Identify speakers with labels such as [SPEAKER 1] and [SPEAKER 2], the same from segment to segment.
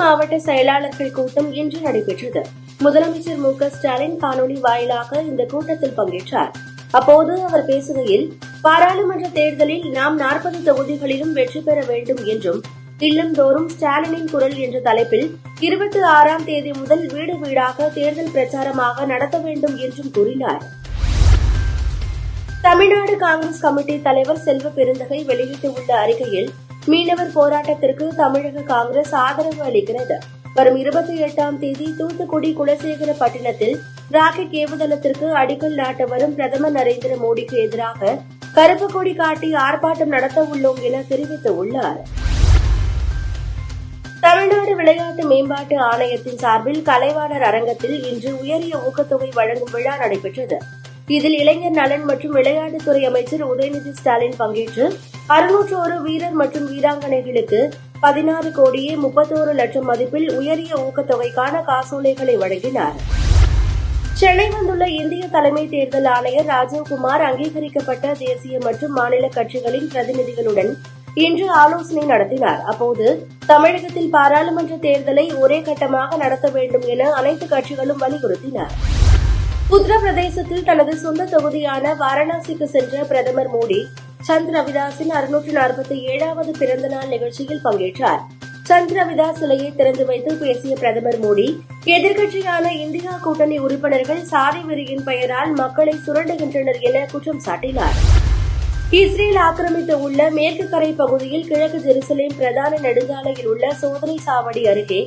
[SPEAKER 1] மாவட்ட செயலாளர்கள் கூட்டம் இன்று நடைபெற்றது முதலமைச்சர் மு ஸ்டாலின் காணொலி வாயிலாக இந்த கூட்டத்தில் பங்கேற்றார் அப்போது அவர் பேசுகையில் பாராளுமன்ற தேர்தலில் நாம் நாற்பது தொகுதிகளிலும் வெற்றி பெற வேண்டும் என்றும் இல்லந்தோறும் ஸ்டாலினின் குரல் என்ற தலைப்பில் இருபத்தி ஆறாம் தேதி முதல் வீடு வீடாக தேர்தல் பிரச்சாரமாக நடத்த வேண்டும் என்றும் கூறினார் தமிழ்நாடு காங்கிரஸ் கமிட்டி தலைவர் செல்வ பெருந்தகை வெளியிட்டுள்ள அறிக்கையில் மீனவர் போராட்டத்திற்கு தமிழக காங்கிரஸ் ஆதரவு அளிக்கிறது வரும் இருபத்தி எட்டாம் தேதி தூத்துக்குடி குலசேகரப்பட்டினத்தில் ராக்கெட் ஏவுதளத்திற்கு அடிக்கல் நாட்ட வரும் பிரதமர் நரேந்திர மோடிக்கு எதிராக கருப்பு கொடி காட்டி ஆர்ப்பாட்டம் நடத்த உள்ளோம் என தெரிவித்துள்ளார் தமிழ்நாடு விளையாட்டு மேம்பாட்டு ஆணையத்தின் சார்பில் கலைவாணர் அரங்கத்தில் இன்று உயரிய ஊக்கத்தொகை வழங்கும் விழா நடைபெற்றது இதில் இளைஞர் நலன் மற்றும் விளையாட்டுத்துறை அமைச்சர் உதயநிதி ஸ்டாலின் பங்கேற்று அறுநூற்று ஒரு வீரர் மற்றும் வீராங்கனைகளுக்கு பதினாறு கோடியே முப்பத்தோரு லட்சம் மதிப்பில் உயரிய ஊக்கத்தொகைக்கான காசோலைகளை வழங்கினார் சென்னை வந்துள்ள இந்திய தலைமை தேர்தல் ஆணையர் ராஜீவ்குமார் அங்கீகரிக்கப்பட்ட தேசிய மற்றும் மாநில கட்சிகளின் பிரதிநிதிகளுடன் இன்று ஆலோசனை நடத்தினார் அப்போது தமிழகத்தில் பாராளுமன்ற தேர்தலை ஒரே கட்டமாக நடத்த வேண்டும் என அனைத்து கட்சிகளும் வலியுறுத்தினா் உத்தரப்பிரதேசத்தில் தனது சொந்த தொகுதியான வாரணாசிக்கு சென்ற பிரதமர் மோடி சந்த் ரவிதாஸின் அறுநூற்று நாற்பத்தி ஏழாவது பிறந்தநாள் நிகழ்ச்சியில் பங்கேற்றார் சந்த் ரவிதாஸ் சிலையை திறந்து வைத்து பேசிய பிரதமர் மோடி எதிர்க்கட்சியான இந்தியா கூட்டணி உறுப்பினர்கள் சாதி வெறியின் பெயரால் மக்களை சுரண்டுகின்றனர் என குற்றம் சாட்டினார் இஸ்ரேல் ஆக்கிரமித்து உள்ள மேற்கு கரை பகுதியில் கிழக்கு ஜெருசலேம் பிரதான நெடுஞ்சாலையில் உள்ள சோதனை சாவடி அருகே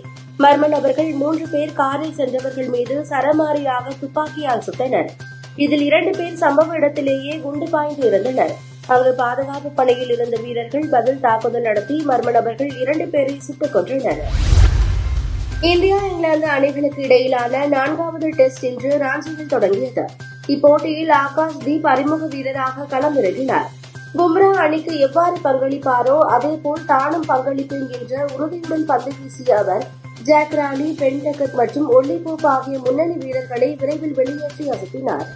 [SPEAKER 1] மர்ம நபர்கள் மூன்று பேர் காரில் சென்றவர்கள் மீது சரமாரியாக துப்பாக்கியால் சுட்டனர் இதில் இரண்டு பேர் சம்பவ இடத்திலேயே குண்டு பாய்ந்து இருந்தனர் அங்கு பாதுகாப்பு பணியில் இருந்த வீரர்கள் பதில் தாக்குதல் நடத்தி மர்ம நபர்கள் இரண்டு பேரை சுட்டுக் கொன்றனர் இந்தியா இங்கிலாந்து அணிகளுக்கு இடையிலான நான்காவது டெஸ்ட் இன்று ராஞ்சியில் தொடங்கியது இப்போட்டியில் ஆகாஷ் தீப் அறிமுக வீரராக களமிறங்கினார் பும்ரா அணிக்கு எவ்வாறு பங்களிப்பாரோ அதேபோல் தானும் பங்களிப்பேன் என்ற உறுதியுடன் பந்து வீசிய அவர் ஜாக் ராலி பென்டக்கத் மற்றும் ஒல்லிபோப் ஆகிய முன்னணி வீரர்களை விரைவில் வெளியேற்றி அசத்தினார்